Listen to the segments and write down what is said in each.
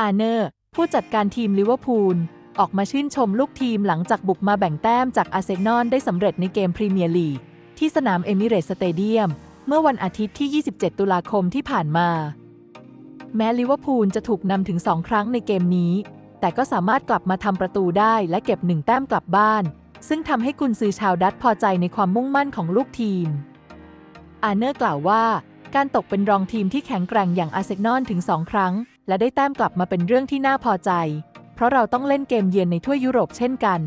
อาร์เนอร์ ผู้จัดการทีมลิเวอร์พูล ออกมาชื่นชมลูกทีมหลังจากบุกมาแบ่งแต้มจากอาร์เซนอลได้สำเร็จในเกมพรีเมียร์ลีกที่สนามเอมิเรตสเตเดียม เมื่อวันอาทิตย์ที่ 27 ตุลาคมที่ผ่านมา แม้ลิเวอร์พูลจะถูกนำถึง2ครั้งในเกมนี้ แต่ก็สามารถกลับมาทำประตูได้และเก็บหนึ่งแต้มกลับบ้าน ซึ่งทำให้กุนซือชาวดัตพอใจในความมุ่งมั่นของลูกทีม อาเนอร์กล่าวว่าการตกเป็นรองทีมที่แข็งแกร่งอย่างอาร์เซนอลถึง 2 ครั้ง และได้แต้มกลับมาเป็นเรื่องที่น่าพอใจ เพราะเราต้องเล่นเกมเยือนในถ้วยยุโรปเช่นกัน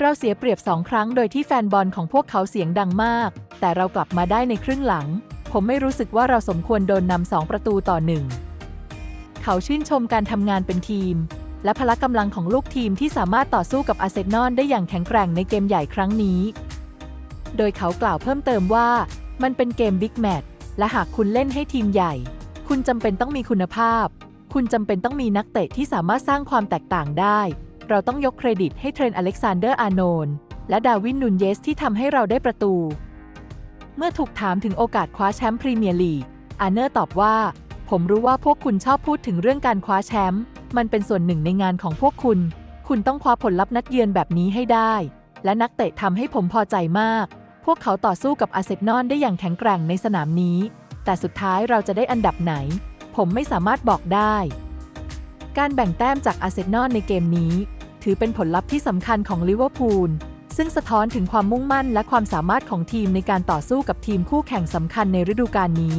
เราเสียเปรียบสองครั้งโดยที่แฟนบอลของพวกเขาเสียงดังมาก แต่เรากลับมาได้ในครึ่งหลัง ผมไม่รู้สึกว่าเราสมควรโดนนำสองประตูต่อหนึ่งเขาชื่นชมการทำงานเป็นทีม และพละกำลังของลูกทีมที่สามารถต่อสู้กับอาร์เซนอลได้อย่างแข็งแกร่งในเกมใหญ่ครั้งนี้ โดยเขากล่าวเพิ่มเติมว่า มันเป็นเกมบิ๊กแมตช์และหากคุณเล่นให้ทีมใหญ่ คุณจำเป็นต้องมีคุณภาพ คุณจำเป็นต้องมีนักเตะที่สามารถสร้างความแตกต่างได้ เราต้องยกเครดิตให้เทรนต์อเล็กซานเดอร์อาโนนและดาวินนูนเยสที่ทำให้เราได้ประตู เมื่อถูกถามถึงโอกาสคว้าแชมป์พรีเมียร์ลีก อาร์เนอร์ตอบว่า ผมรู้ว่าพวกคุณชอบพูดถึงเรื่องการคว้าแชมป์ มันเป็นส่วนหนึ่งในงานของพวกคุณ คุณต้องคว้าผลลัพธ์นัดเยือนแบบนี้ให้ได้ และนักเตะทำให้ผมพอใจมาก พวกเขาต่อสู้กับอาร์เซนอลได้อย่างแข็งแกร่งในสนามนี้ แต่สุดท้ายเราจะได้อันดับไหน ผมไม่สามารถบอกได้ การแบ่งแต้มจากอาร์เซนอลในเกมนี้ ถือเป็นผลลัพธ์ที่สำคัญของลิเวอร์พูลซึ่งสะท้อนถึงความมุ่งมั่นและความสามารถของทีมในการต่อสู้กับทีมคู่แข่งสำคัญในฤดูกาลนี้